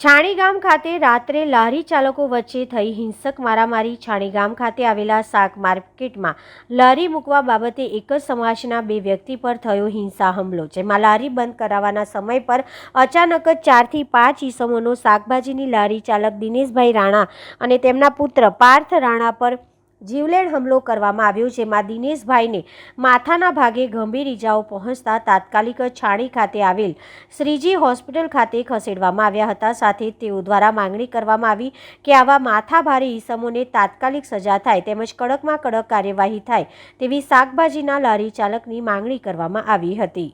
છાણીગામ ખાતે રાત્રે લારી ચાલકો વચ્ચે થઈ હિંસક મારામારી. છાણીગામ ખાતે આવેલા શાક માર્કેટમાં લારી મૂકવા બાબતે એક જ સમાજના બે વ્યક્તિ પર થયો હિંસા હુમલો, જેમાં લારી બંધ કરાવવાના સમય પર અચાનક જ ચારથી પાંચ ઈસમોનો શાકભાજીની લારી ચાલક દિનેશભાઈ રાણા અને તેમના પુત્ર પાર્થ રાણા પર જીવલેણ હુમલો કરવામાં આવ્યો જેમાં દિનેશભાઈને માથાના ભાગે ગંભીર ઈજાઓ પહોંચતા તાત્કાલિક છાણી ખાતે આવેલ શ્રીજી હોસ્પિટલ ખાતે ખસેડવામાં આવ્યા હતા. સાથે તેઓ દ્વારા માંગણી કરવામાં આવી કે આવા માથાભારે ઈસમોને તાત્કાલિક સજા થાય તેમજ કડકમાં કડક કાર્યવાહી થાય તેવી શાકભાજીના લારી ચાલકની માંગણી કરવામાં આવી હતી.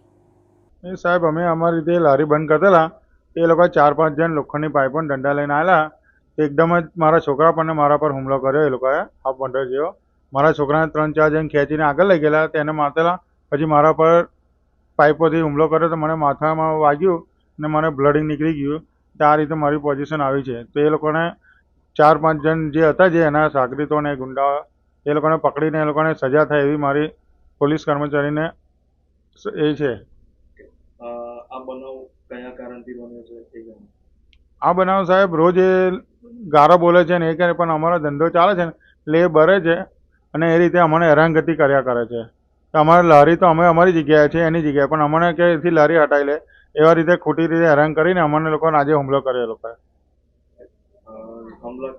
સાહેબ, અમે અમારી રીતે લારી બંધ કરતેલા એ લોકો ચાર પાંચ જણ લોખંડની પાઇપ પણ દંડા લઈને આવેલા. એકદમ જ મારા છોકરા પણ મારા પર હુમલો કર્યો એ લોકોએ હાફ બંડર જેવો. મારા છોકરાને ત્રણ ચાર જણ ખેંચીને આગળ લઈ ગયેલા તેને મારતેલા પછી મારા પર પાઇપોથી હુમલો કર્યો તો મને માથામાં વાગ્યું ને મને બ્લડિંગ નીકળી ગયું. તો આ રીતે મારી પોઝિશન આવી છે. તો એ લોકોને ચાર પાંચ જણ જે હતા જે એના સાગરીતોને ગુંડા એ લોકોને પકડીને એ લોકોને સજા થાય એવી મારી પોલીસ કર્મચારીને એ છે. આ બનાવ કયા કારણથી બન્યો છે આ બનાવ સાહેબ રોજ એ ગારો બોલે છે ને એ કરે પણ અમારો ધંધો ચાલે છે ને એટલે એ બરે છે અને એ રીતે અમને હેરાનગતિ કર્યા કરે છે. તો અમારે લારી તો અમે અમારી જગ્યાએ છે એની જગ્યાએ પણ અમને કે એથી લારી હટાવી લે? એવા રીતે ખોટી રીતે હેરાન કરીને અમને લોકોને આજે હુમલો કર્યો એ લોકોએ હુમલા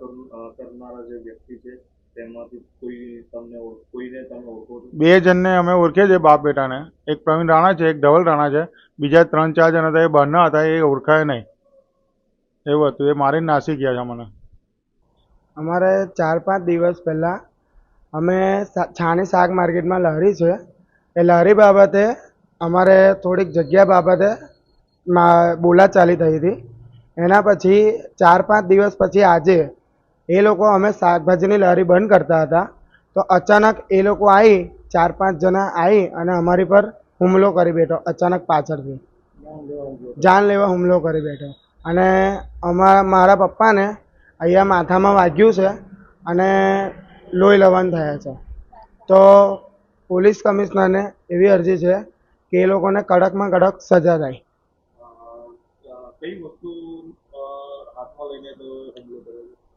કરનારા જે વ્યક્તિ છે તેમાંથી કોઈ તમને કોઈને તમે ઓળખો બે જણને અમે ઓળખીએ છીએ બાપ બેટાને એક પ્રવીણ રાણા છે એક ધવલ રાણા છે. બીજા ત્રણ ચાર જણ હતા એ બહારના હતા એ ઓળખાય નહીં. એવું હતું. એ મારીને નાસી ગયા છે મને અમારે ચાર પાંચ દિવસ પહેલાં અમે છાણી શાક માર્કેટમાં લહેરી છે. એ લહેરી બાબતે અમારે થોડીક જગ્યા બાબતે બોલાચાલી થઈ હતી. એના પછી ચાર પાંચ દિવસ પછી આજે એ લોકો અમે શાકભાજીની લહેરી બંધ કરતા હતા. તો અચાનક એ લોકો આવી ચાર પાંચ જણા આવી અને અમારી પર હુમલો કરી બેઠો, અચાનક પાછળથી. જાન લેવા હુમલો કરી બેઠો. અને અમારા, મારા પપ્પાને અહીંયા માથામાં વાગ્યું છે અને લોહી લવાન થયા છે. તો પોલીસ કમિશનરને એવી અરજી છે કે એ લોકોને કડકમાં કડક સજા થાય.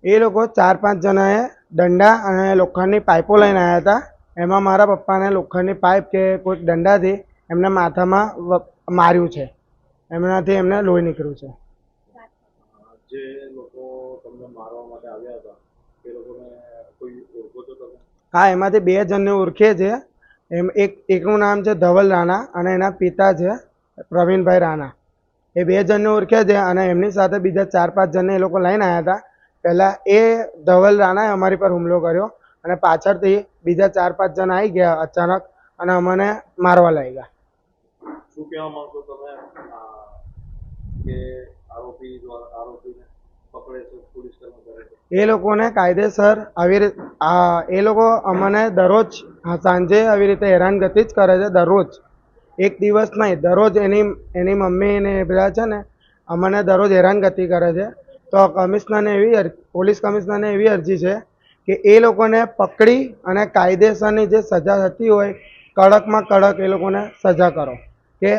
એ લોકો ચાર પાંચ જણાએ દંડા અને લોખંડની પાઇપો લઈને આવ્યા હતા. એમાં મારા પપ્પાને લોખંડની પાઇપ કે કોઈક દંડાથી એમને માથામાં માર્યું છે. એમનાથી એમને લોહી નીકળ્યું છે. જે લોકો તમને મારવા માટે આવ્યા હતા તે લોકોને કોઈ ઓળખો છો તમે? હા એમાંથી બે જણને ઓળખે છે એમ એક એકનું નામ છે ધવલ રાણા અને એના પિતા છે પ્રવીણભાઈ રાણા. એ બે જણને ઓળખે છે અને એમની સાથે બીજા ચાર પાંચ જણને એ લોકો લઈને આવ્યા હતા. પહેલાં એ ધવલ રાણાએ અમારી પર હુમલો કર્યો અને પાછળથી બીજા ચાર પાંચ જણ આવી ગયા અચાનક અને અમને મારવા લાગ્યા. શું કહેવા માંગશો તમે? કે આરોપી આરોપીને પકડે છે, પોલીસ કર્મચારી એ લોકોને કાયદેસર આવી એ લોકો અમને દરરોજ સાંજે આવી રીતે હેરાનગતિ જ કરે છે, દરરોજ. એક દિવસ નહીં, દરરોજ એની એની મમ્મી ને બધા છે ને, અમને દરરોજ હેરાનગતિ કરે છે. તો કમિશનરને એવી પોલીસ કમિશનરને એવી અરજી છે કે એ લોકોને પકડી અને કાયદેસરની જે સજા થતી હોય, કડકમાં કડક એ લોકોને સજા કરો. કે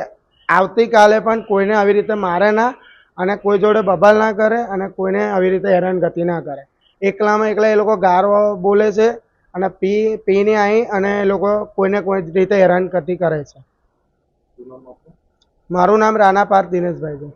આવતીકાલે પણ કોઈને આવી રીતે મારે ના અને કોઈ જોડે બબાલ ના કરે અને કોઈને આવી રીતે હેરાનગતિ ના કરે. એકલામાં એકલા એ લોકો ગારો બોલે છે અને પી, પીને આવી અને એ લોકો કોઈને કોઈ રીતે હેરાનગતિ કરે છે. મારું નામ રાણા પાર્થ દિનેશભાઈ છે.